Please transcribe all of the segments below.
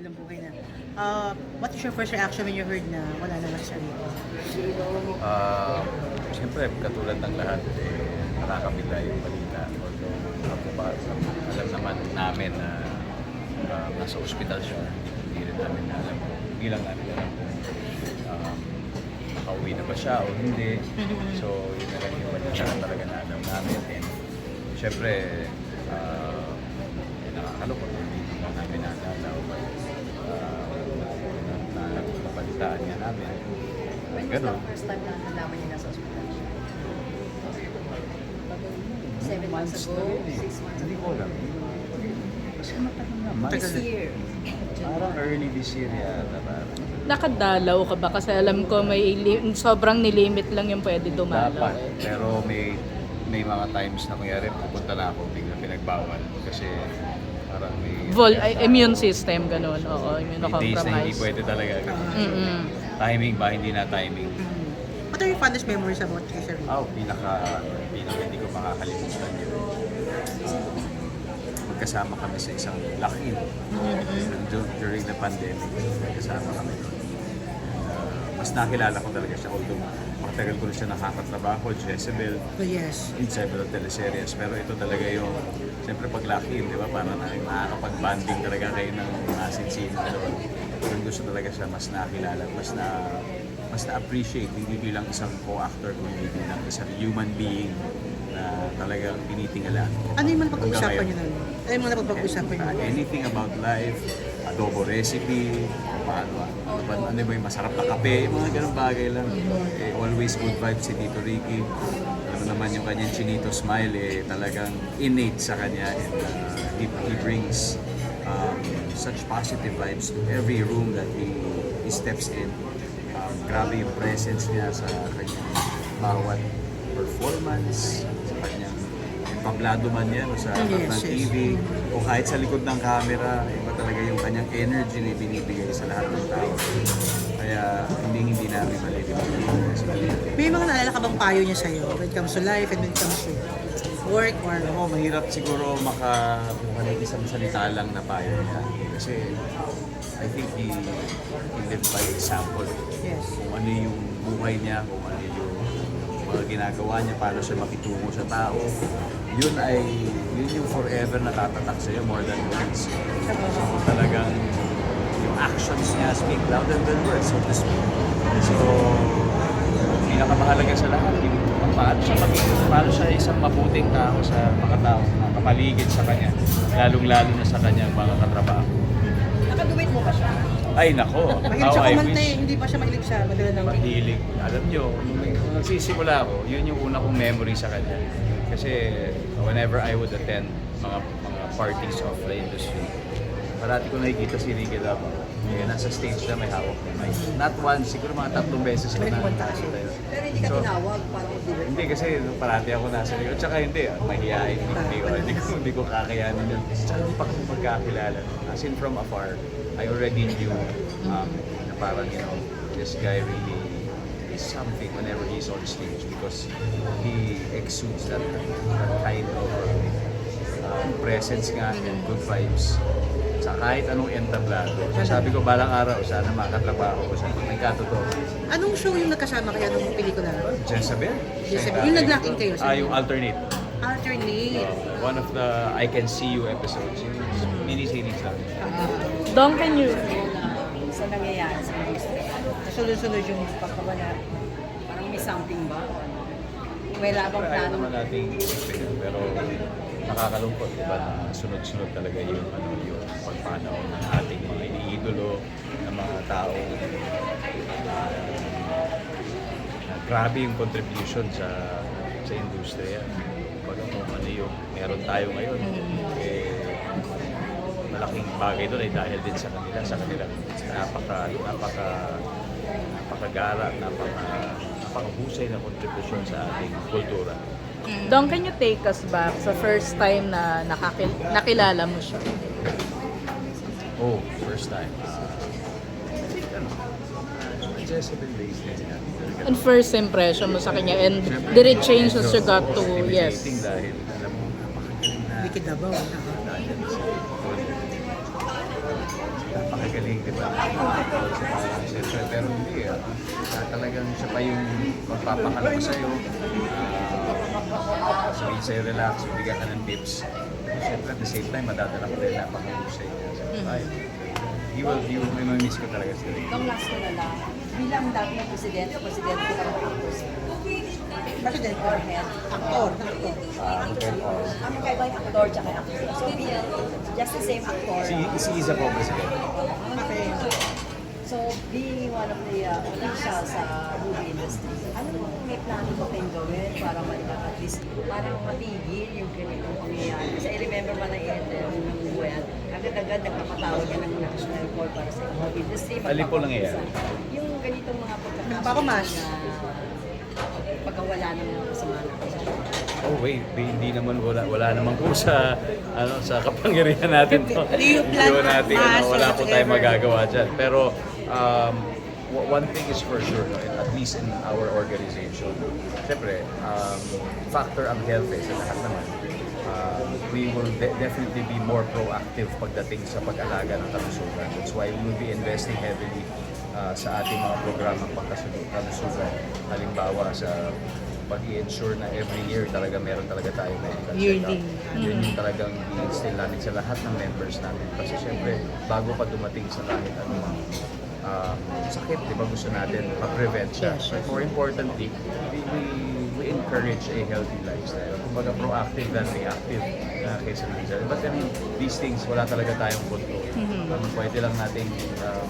kabilang buhay na. Uh, what is your first reaction when you heard na wala na lang siya? Ah, Siyempre, katulad ng lahat, eh, nakakabigla yung balita. Although, ako pa, alam naman namin na ah, nasa ospital siya. Hindi rin namin alam. Hindi lang namin alam kung um, nakauwi na ba siya o hindi. So, yun na lang yung balita na talaga na alam namin. And, siyempre, ah, eh, nakakalungkot. Hindi na namin naalala o uh, na, na, napalitaan nga namin. When was Ganun. the first time na nalaman niya nasa ospital siya? Seven months ago, na rin eh. six months Hindi ago. ko alam. Kasi matagal na. Months. This year. Parang early this year yata. Parang. Nakadalaw ka ba? Kasi alam ko may li- sobrang nilimit lang yung pwede dumalaw. Dapat. Pero may may mga times na kunyari pupunta na ako bigla pinagbawal kasi parang may Vol ay, immune system, ganun. Oo, may days na hindi pwede talaga. Mm-mm. Timing ba, hindi na timing. Mm. What are your fondest memories about kay Sir? Oh, pinaka, pinaka hindi ko makakalimutan yun. Uh, magkasama kami sa isang lakin dur- during the pandemic. Magkasama kami doon. Mas nakilala ko talaga siya. Although matagal ko na siya nakakatrabaho, Jezebel, Oh, yes. in several teleseries. Pero ito talaga yung, siyempre pag lakin, di ba? Para na nakakapag-banding talaga kayo ng mga sinsina. doon. Doon gusto talaga siya mas nakilala, mas na mas na-appreciate, hindi bilang isang co-actor, kundi bilang isang human being na talagang tinitingala. Ano yung mga napag-uusapan niyo nun? Ano yung mga napag-uusapan niyo? Uh, anything about life, adobo recipe, paano, ano ba, ano ba yung masarap na kape, mga ganun bagay lang. Eh, always good vibes si Tito Ricky. Alam naman yung kanyang chinito smile, eh, talagang innate sa kanya and uh, he, he brings um, such positive vibes to every room that he, he steps in. Um, grabe yung presence niya sa kanyang bawat performance, pablado man yan o sa Yes, ng yes. TV o kahit sa likod ng camera, iba talaga yung kanyang energy na binibigay sa lahat ng tao. Kaya hindi hindi namin Tito. May mga naalala ka bang payo niya sa'yo when it comes to life and when it comes to work or Ako, mahirap siguro makakuha ng isang salita lang na payo niya. Kasi I think he, he lived by example. Yes. Kung ano yung buhay niya, kung ano yung mga ginagawa niya, paano siya makitungo sa tao. Yun ay, yun yung forever natatatak sa'yo more than words. So talagang yung actions niya speak louder than words, so to speak. So, pinakamahalaga sa lahat, yung paano siya maging, paano siya isang mabuting tao sa mga tao na kapaligid sa kanya, lalong-lalo na sa kanyang mga katrabaho. Nakaduwit mo ba siya? Ay nako, how siya I kumanta eh. wish. Hindi pa siya mahilig sa madala ng Mahilig. Alam nyo, nung nung nagsisimula ako, yun yung una kong memory sa kanya. Kasi whenever I would attend mga mga parties of the industry, parati ko nakikita si Ricky Labo. Kaya nasa stage na may hawak na mic. Not once, siguro mga tatlong beses ko na. Pero hindi ka So, tinawag para mag-duwit. hindi kasi parati ako nasa likod. Tsaka hindi, ah, mahihain. Hindi, hindi, ko, hindi, ko, hindi ko kakayanin yun. Tsaka hindi pa kami magkakilala. As in from afar, I already knew um, na parang, you know, this guy really is something whenever he's on stage because he exudes that, that kind of um, presence nga and good vibes sa kahit anong entablado. So sabi ko, balang araw, sana makatrabaho ko siya. Nagkatotoo. Anong show yung nagkasama kaya nung pelikula? Jezebel? Jezebel. Yung nag-locking kayo, Ah, yung alternate. Alternate. Uh, one of the I Can See You episodes. Yung mini-series lang. Don, can you... Sa nangyayari sa industry. Sunod-sunod yung pagkawala. Parang may something ba? Wala bang Ayaw plano? naman nating isipin, pero nakakalungkot diba na sunod-sunod talaga yung ano yung pagpanaw ng ating mga iniidolo ng mga tao na grabe yung contribution sa sa industriya. Kumbaga kung ano yung meron tayo ngayon, eh, malaking bagay doon ay dahil din sa kanila, sa kanilang napaka, napaka, napakagara, napaka, napakahusay na kontribusyon sa ating kultura. Don, can you take us back sa first time na nakakil- nakilala mo siya? Oh, first time. Jezebel days. And first impression mo sa kanya and did it change as you got to, yes. Dahil alam mo, napakagaling na Davao. dahil sa napakagaling galing, di ba? Siyempre, pero hindi ah. Ah, talagang siya pa yung magpapakalma sa'yo. Uh, sabihin sa'yo, relax, bigyan ka ng tips. Siyempre, at the same time, madadala ko rin napaka-husay niya. Sabi, ay, he will, he will, may miss ko talaga si Ray. Itong last ko na lang, bilang dating presidente, presidente ka ng. President Or head. Aktor, aktor. Ang magkaiba yung actor tsaka actor. So, bilang just the same actor. Si, si Isa po, President. Okay. So, being one of the uh, officials sa movie industry, ano yung may plano ba kayong gawin para man least parang matigil yung ganitong pangyayari? Kasi I remember man ang interview ng Buwan, agad-agad nagpapatawag yan ng national call para sa movie industry. Alin po nangyayari? Yung ganitong mga pagkakataon Nagpapamash. na pagkawala ng mga kasama natin. Oh wait, di- hindi naman wala wala naman po sa ano sa kapangyarihan natin to. Hindi natin ano, wala po tayong magagawa diyan. Pero um, one thing is for sure, no, least in our organization, syempre, um, factor ang health eh, sa lahat naman. Uh, we will de- definitely be more proactive pagdating sa pag-alaga ng kalusugan. That's why we will be investing heavily uh, sa ating mga programang pangkalusugan. Halimbawa sa pag-i-ensure na every year talaga meron talaga tayo medical Yearly. check-up. Yun yung talagang i-instill namin sa lahat ng members namin. Kasi syempre, bago pa dumating sa kahit anumang um, sakit, di ba gusto natin ma-prevent siya. Yes, But more importantly, we, we, we encourage a healthy lifestyle. Kumbaga proactive than reactive na kaysa minsan. But I mean, these things, wala talaga tayong control. Ang pwede lang natin um,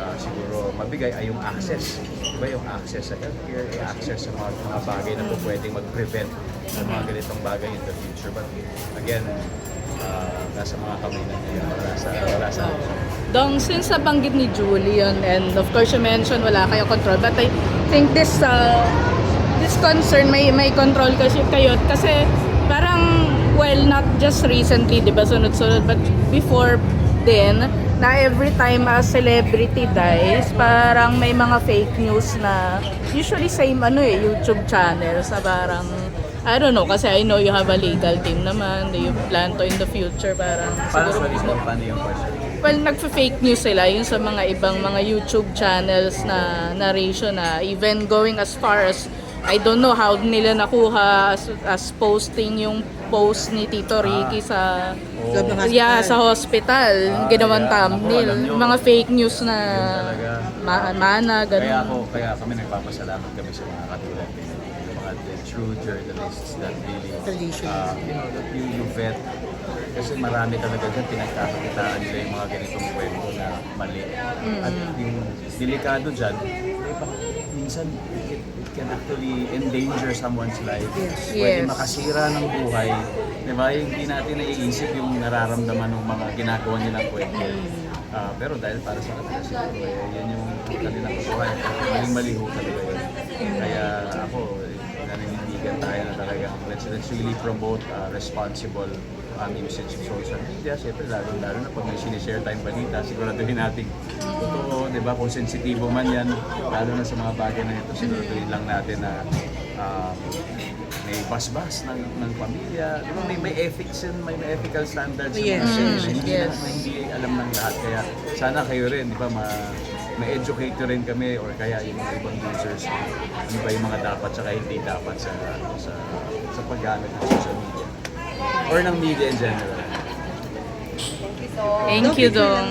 ah, siguro mabigay ay yung access. Diba yung access sa healthcare, yung access sa mga, mga bagay na po pwedeng mag-prevent sa mga ganitong bagay in the future. But again, ah, nasa mga kamay na nila, wala sa, wala sa Dong, since nabanggit ni Julie yun, and of course you mentioned wala kayong control, but I think this uh, this concern may may control kasi kayo. Kasi parang well not just recently 'di ba sunod-sunod but before din na every time a celebrity dies parang may mga fake news na usually same ano eh YouTube channels na parang I don't know kasi I know you have a legal team naman do you plan to in the future parang Paano, siguro sorry, so, paano yung question? Well, nagfa-fake news sila yung sa mga ibang mga YouTube channels na narration na even going as far as I don't know how nila nakuha as, as posting yung post ni Tito Ricky sa Loob ng hospital. yeah, sa hospital, Ah, ginawang yeah. thumbnail. Alam nyo. mga fake news na Yun talaga. ma- mana, Kaya ganun. ako, kaya kami nagpapasalamat kami sa mga katulad. True journalists that really, uh, you know, that you, you vet. Kasi marami talaga dyan pinagkakakitaan nila yung mga ganitong kwento na mali. At yung delikado dyan, eh, minsan it, it can actually endanger someone's life. Yes. Pwede Yes. makasira ng buhay. Di ba? Hindi natin naiisip yung nararamdaman ng mga ginagawa nilang kwento. Ah, pero dahil para sa kanila siguro, eh, yan yung kanilang buhay. Maling maliho talaga yun. Kaya ako, naninindigan tayo na talagang let's, let's really promote uh, responsible um, usage of social media. Siyempre, lalo-lalo na pag may sinishare tayong balita, siguraduhin natin totoo, di ba? Kung sensitibo man yan, lalo na sa mga bagay na ito, siguraduhin lang natin na um, may basbas ng, ng pamilya. Di ba? May, may ethics and may, may ethical standards. Yes. mga Mm, yes. na, na hindi alam ng lahat. Kaya sana kayo rin, di ba, ma, ma-educate rin kami or kaya yung mga ibang users ano ba yung mga dapat saka hindi dapat sa sa sa paggamit ng social media or ng media in general. Thank you, Dong.